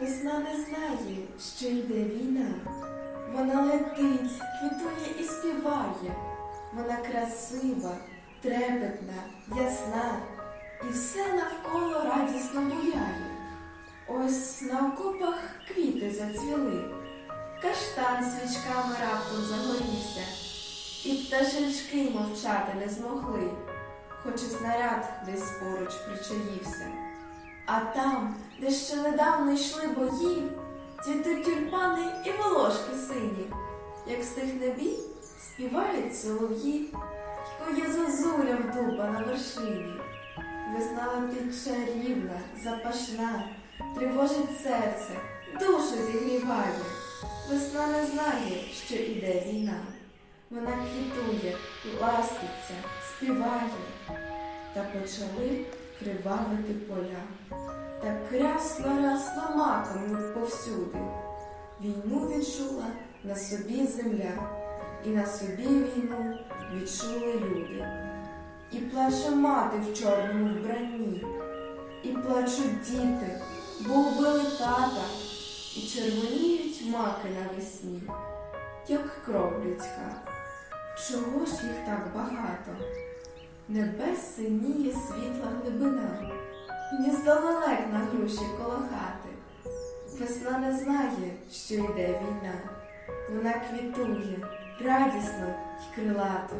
Весна не знає, що йде війна. Вона летить, квітує і співає. Вона красива, трепетна, ясна, і все навколо радісно буяє. Ось на окопах квіти зацвіли, каштан свічками раптом загорівся, і пташечки мовчати не змогли, хоч і снаряд десь поруч причаївся. А там, де ще недавно йшли бої, цвітуть тюльпани і волошки сині. Як стихне бій, співають солов'ї, Кує зозуля в дуба на вершині. Весна летить чарівна, запашна, тривожить серце, душу зігріває. Весна не знає, що іде війна. Вона квітує, ластиться, співає, та почали кривавити поля. Так крясно рясно маком повсюди. Війну відчула на собі земля, і на собі війну відчули люди. І плаче мати в чорному вбранні, і плачуть діти, бо вбили тата, і червоніють маки навесні, як кров людська. Чого ж їх так багато? Небес синіє світла гніздо лелек на груші коло хати. Весна не знає, що йде війна, вона квітує радісно й крилато.